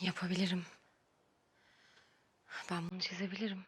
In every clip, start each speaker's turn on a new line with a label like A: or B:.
A: Yapabilirim. Ben bunu çizebilirim.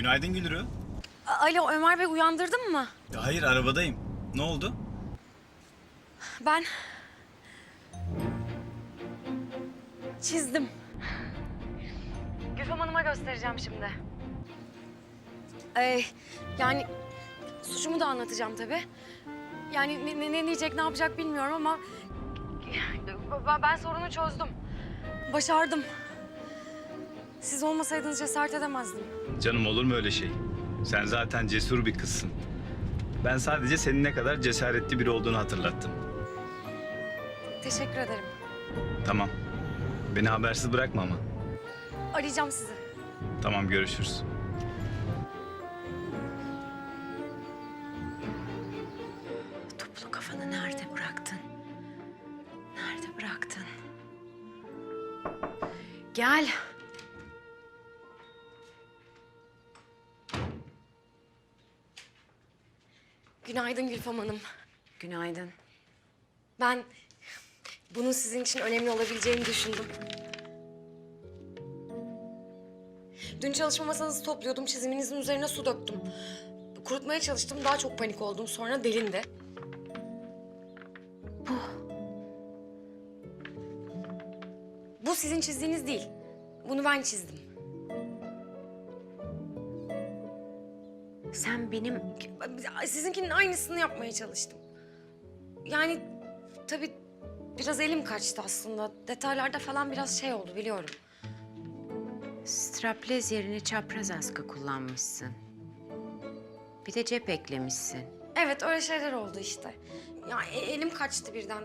B: Günaydın Gülürü.
A: Alo Ömer Bey uyandırdın mı?
B: Ya hayır arabadayım. Ne oldu?
A: Ben... Çizdim. Gülfem Hanım'a göstereceğim şimdi. Ee, yani suçumu da anlatacağım tabii. Yani ne, ne, ne diyecek, ne yapacak bilmiyorum ama... Ben, ben sorunu çözdüm. Başardım. Siz olmasaydınız cesaret edemezdim.
B: Canım olur mu öyle şey? Sen zaten cesur bir kızsın. Ben sadece senin ne kadar cesaretli biri olduğunu hatırlattım.
A: Teşekkür ederim.
B: Tamam. Beni habersiz bırakma ama.
A: Arayacağım sizi.
B: Tamam görüşürüz.
A: Toplu kafanı nerede bıraktın? Nerede bıraktın? Gel. Günaydın Gülfem Hanım.
C: Günaydın.
A: Ben bunun sizin için önemli olabileceğini düşündüm. Dün çalışma masanızı topluyordum. Çiziminizin üzerine su döktüm. Kurutmaya çalıştım. Daha çok panik oldum. Sonra delindi. Bu. Bu sizin çizdiğiniz değil. Bunu ben çizdim.
C: Benim
A: Sizinkinin aynısını yapmaya çalıştım. Yani tabii biraz elim kaçtı aslında. Detaylarda falan biraz şey oldu biliyorum.
C: straplez yerine çapraz askı kullanmışsın. Bir de cep eklemişsin.
A: Evet öyle şeyler oldu işte. Ya e- elim kaçtı birden.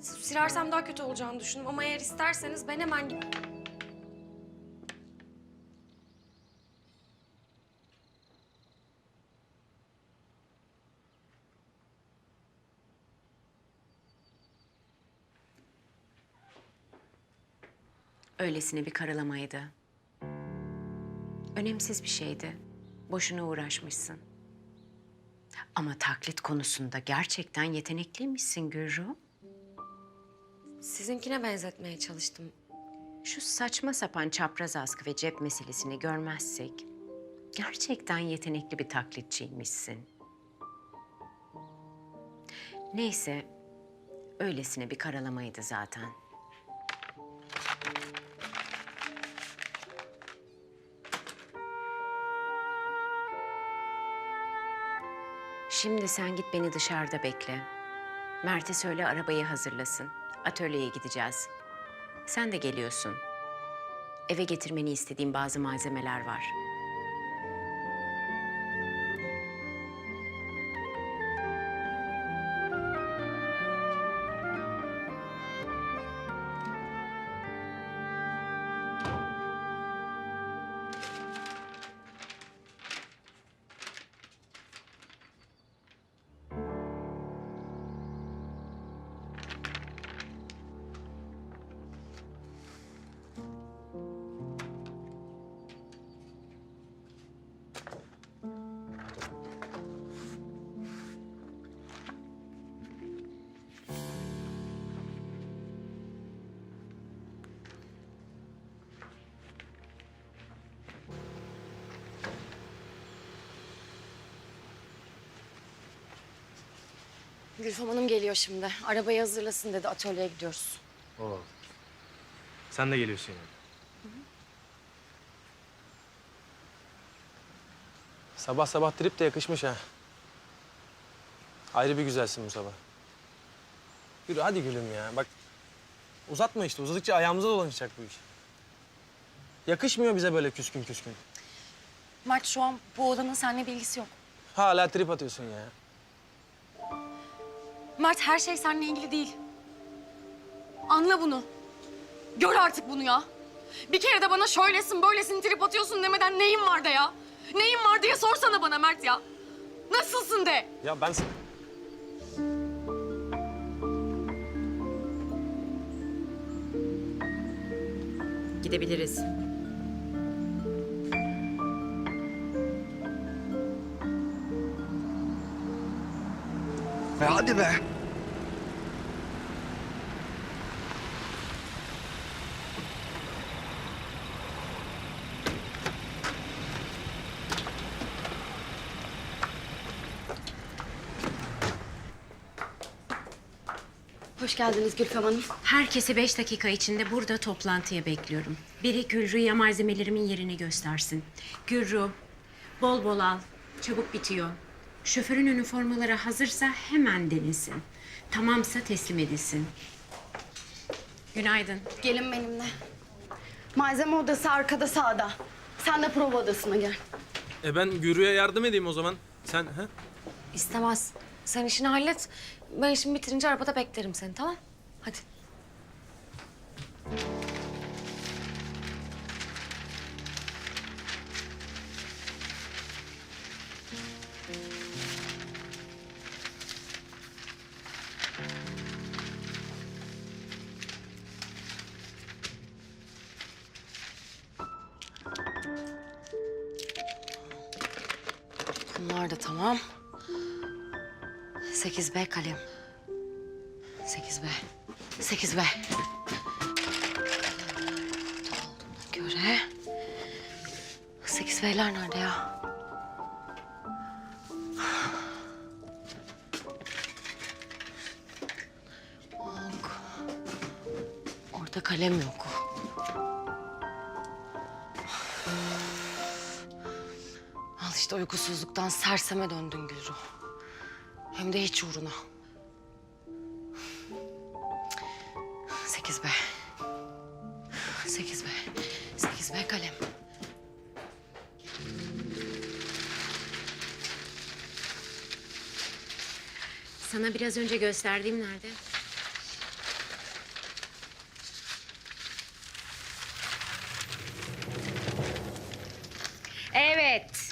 A: Silersem daha kötü olacağını düşündüm ama eğer isterseniz ben hemen...
C: Öylesine bir karalamaydı. Önemsiz bir şeydi. Boşuna uğraşmışsın. Ama taklit konusunda gerçekten yetenekliymişsin Gürru.
A: Sizinkine benzetmeye çalıştım.
C: Şu saçma sapan çapraz askı ve cep meselesini görmezsek... ...gerçekten yetenekli bir taklitçiymişsin. Neyse, öylesine bir karalamaydı zaten. Şimdi sen git beni dışarıda bekle. Mert'e söyle arabayı hazırlasın. Atölyeye gideceğiz. Sen de geliyorsun. Eve getirmeni istediğim bazı malzemeler var.
A: Gülfem Hanım geliyor şimdi. Arabayı hazırlasın dedi. Atölyeye gidiyoruz.
D: Oo. Sen de geliyorsun yani. Sabah sabah trip de yakışmış ha. Ayrı bir güzelsin bu sabah. Yürü hadi gülüm ya. Bak uzatma işte. Uzadıkça ayağımıza dolanacak bu iş. Yakışmıyor bize böyle küskün küskün.
A: Mert şu an bu odanın seninle bilgisi yok.
D: Hala trip atıyorsun ya.
A: Mert her şey seninle ilgili değil. Anla bunu. Gör artık bunu ya. Bir kere de bana şöylesin böylesin trip atıyorsun demeden neyin var da ya? Neyin var diye sorsana bana Mert ya. Nasılsın de.
D: Ya ben...
C: Gidebiliriz.
E: Be hadi be.
A: Hoş geldiniz Gülfem Hanım.
C: Herkesi beş dakika içinde burada toplantıya bekliyorum. Biri Gülru'ya malzemelerimin yerini göstersin. Gülru, bol bol al. Çabuk bitiyor. Şoförün üniformaları hazırsa hemen denilsin. Tamamsa teslim edilsin. Günaydın.
A: Gelin benimle. Malzeme odası arkada sağda. Sen de prova odasına gel.
D: E ben Gürü'ye yardım edeyim o zaman. Sen ha?
A: İstemez. Sen işini hallet. Ben işimi bitirince arabada beklerim seni tamam? Hadi. Bunlar da tamam. 8B kalem. 8B. 8B. Olduğuna göre... 8B'ler nerede ya? Yok. Orada kalem yok. İşte uykusuzluktan serseme döndün Gülru. Hem de hiç uğruna. Sekiz be. Sekiz be. Sekiz be kalem.
C: Sana biraz önce gösterdiğim nerede? Evet.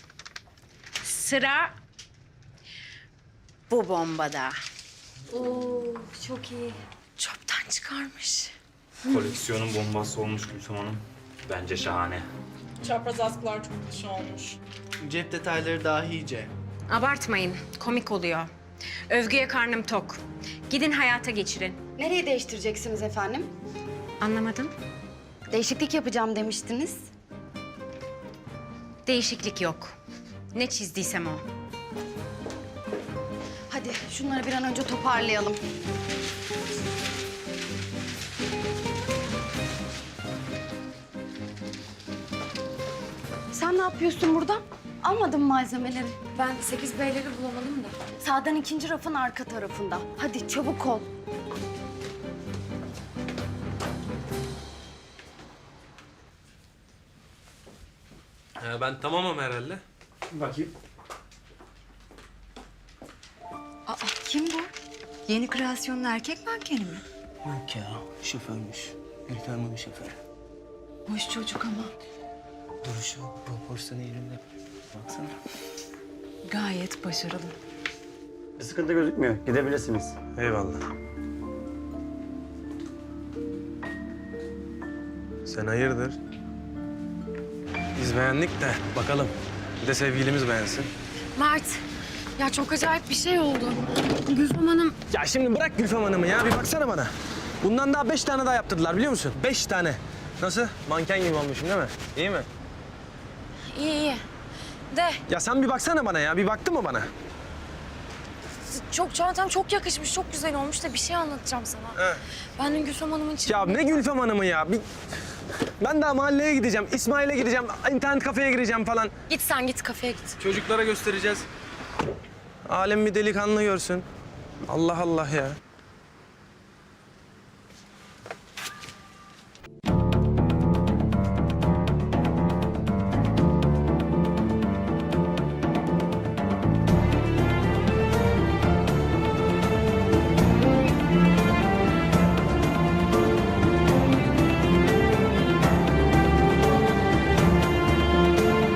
C: Sıra bu bombada.
A: Oo çok iyi. Çöpten çıkarmış.
F: Koleksiyonun bombası olmuş Gülsüm Hanım. Bence şahane.
G: Çapraz askılar çok dışı olmuş.
E: Cep detayları dahice.
C: Abartmayın, komik oluyor. Övgüye karnım tok. Gidin hayata geçirin.
A: Nereye değiştireceksiniz efendim?
C: Anlamadım.
A: Değişiklik yapacağım demiştiniz.
C: Değişiklik yok. Ne çizdiysem o.
A: Hadi şunları bir an önce toparlayalım. Sen ne yapıyorsun burada? Almadın mı malzemeleri? Ben 8 beyleri bulamadım da. Sağdan ikinci rafın arka tarafında. Hadi çabuk ol.
D: Ee, ben tamamım herhalde.
E: Bakayım.
G: Aa, kim bu? Yeni kreasyonun erkek mankeni mi?
H: Yok ya, şoförmüş. Gülfem'in şoförü.
G: Hoş çocuk ama.
H: Duruşu, proporsiyonu yerinde. Baksana.
G: Gayet başarılı.
I: Bir sıkıntı gözükmüyor. Gidebilirsiniz.
D: Eyvallah. Sen hayırdır? Biz beğendik de bakalım. Bir de sevgilimiz beğensin.
A: Mert, ya çok acayip bir şey oldu. Gülfem Hanım
D: Ya şimdi bırak Gülfem Hanım'ı ya. Bir baksana bana. Bundan daha beş tane daha yaptırdılar biliyor musun? Beş tane. Nasıl? Manken gibi olmuşum değil mi? İyi mi?
A: iyi iyi. De
D: Ya sen bir baksana bana ya. Bir baktın mı bana?
A: çok çantam çok yakışmış, çok güzel olmuş da bir şey anlatacağım sana.
D: He.
A: Ben dün Gülfem Hanım'ın için...
D: Ya ne Gülfem Hanım'ı ya? Bir... Ben daha mahalleye gideceğim. İsmail'e gideceğim. internet kafeye gireceğim falan.
A: Git sen git kafeye git.
D: Çocuklara göstereceğiz. Alem bir delikanlı görsün. Allah Allah ya.